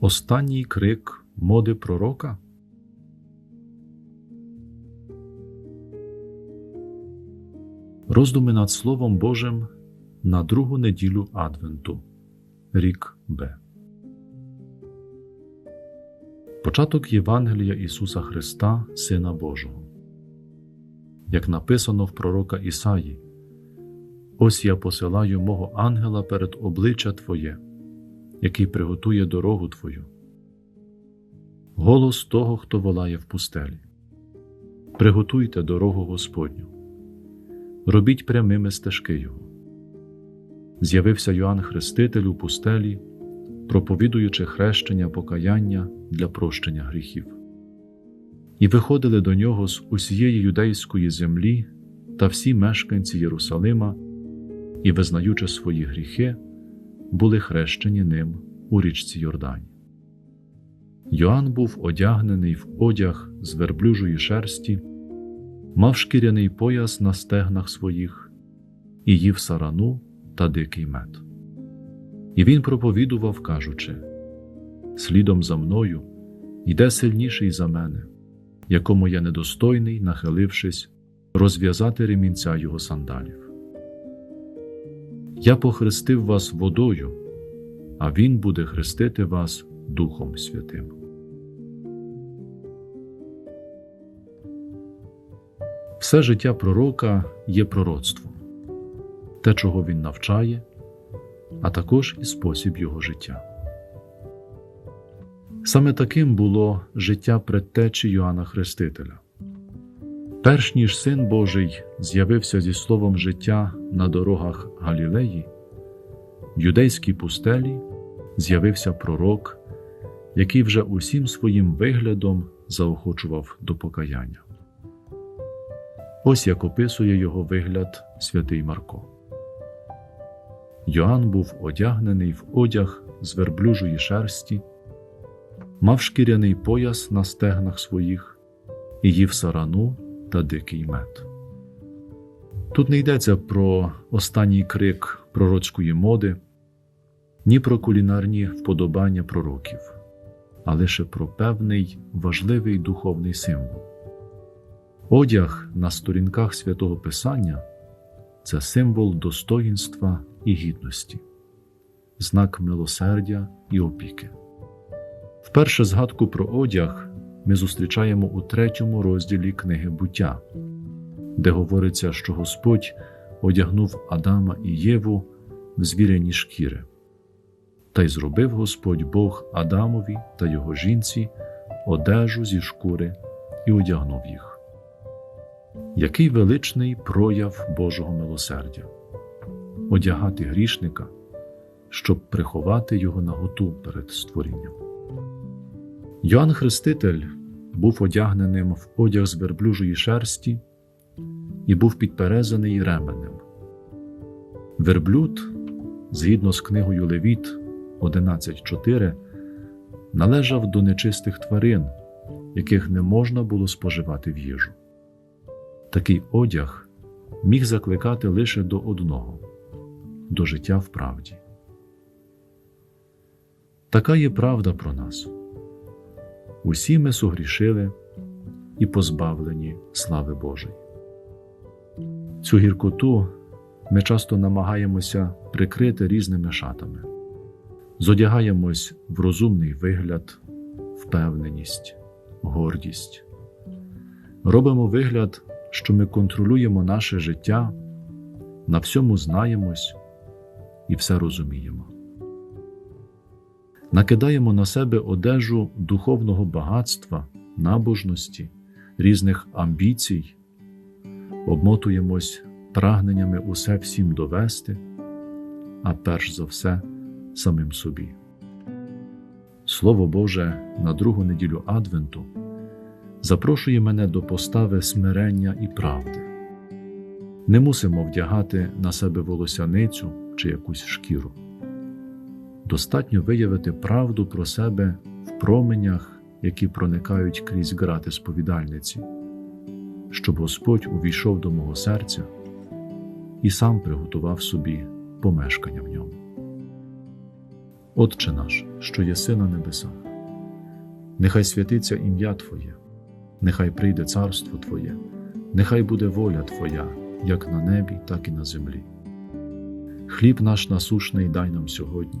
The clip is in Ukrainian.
Останній крик моди пророка. Роздуми над Словом Божим на другу неділю Адвенту. Рік Б. Початок Євангелія Ісуса Христа, Сина Божого. Як написано в пророка Ісаї, Ось я посилаю мого ангела перед обличчя Твоє, який приготує дорогу Твою. Голос того, хто волає в пустелі. Приготуйте дорогу Господню, робіть прямими стежки Його. З'явився Йоанн Хреститель у пустелі, проповідуючи хрещення покаяння для прощення гріхів. І виходили до нього з усієї юдейської землі та всі мешканці Єрусалима, і, визнаючи свої гріхи, були хрещені ним у річці Йордані. Йоанн був одягнений в одяг з верблюжої шерсті, мав шкіряний пояс на стегнах своїх і їв сарану та дикий мед. І він проповідував, кажучи: Слідом за мною йде сильніший за мене, якому я недостойний, нахилившись, розв'язати ремінця його сандалів. Я похрестив вас водою, а Він буде хрестити вас Духом Святим. Все життя пророка є пророцтвом, те, чого він навчає, а також і спосіб його життя. Саме таким було життя предтечі Йоанна Хрестителя. Перш ніж Син Божий з'явився зі словом життя на дорогах Галілеї, в юдейській пустелі з'явився пророк, який вже усім своїм виглядом заохочував до покаяння. Ось як описує його вигляд святий Марко. Йоанн був одягнений в одяг з верблюжої шерсті, мав шкіряний пояс на стегнах своїх і їв сарану та дикий мед. Тут не йдеться про останній крик пророцької моди, ні про кулінарні вподобання пророків, а лише про певний важливий духовний символ. Одяг на сторінках святого Писання це символ достоїнства і гідності, знак милосердя і опіки. Вперше згадку про одяг ми зустрічаємо у третьому розділі книги буття, де говориться, що Господь одягнув Адама і Єву в звіряні шкіри, та й зробив Господь Бог Адамові та його жінці одежу зі шкури і одягнув їх. Який величний прояв Божого милосердя, одягати грішника, щоб приховати його наготу перед створінням. Йоанн Хреститель був одягненим в одяг з верблюжої шерсті і був підперезаний ременем. Верблюд, згідно з книгою Левіт 11.4, належав до нечистих тварин, яких не можна було споживати в їжу. Такий одяг міг закликати лише до одного до життя в правді. Така є правда про нас. Усі ми сугрішили і позбавлені слави Божої. Цю гіркоту ми часто намагаємося прикрити різними шатами, зодягаємось в розумний вигляд, впевненість, гордість, робимо вигляд що ми контролюємо наше життя, на всьому знаємось і все розуміємо. Накидаємо на себе одежу духовного багатства, набожності, різних амбіцій, обмотуємось прагненнями усе всім довести, а перш за все самим собі. Слово Боже на другу неділю Адвенту запрошує мене до постави смирення і правди. Не мусимо вдягати на себе волосяницю чи якусь шкіру. Достатньо виявити правду про себе в променях, які проникають крізь грати сповідальниці, щоб Господь увійшов до мого серця і сам приготував собі помешкання в ньому. Отче наш, що єси на небесах, нехай святиться ім'я Твоє, нехай прийде царство Твоє, нехай буде воля Твоя, як на небі, так і на землі. Хліб наш насушний дай нам сьогодні,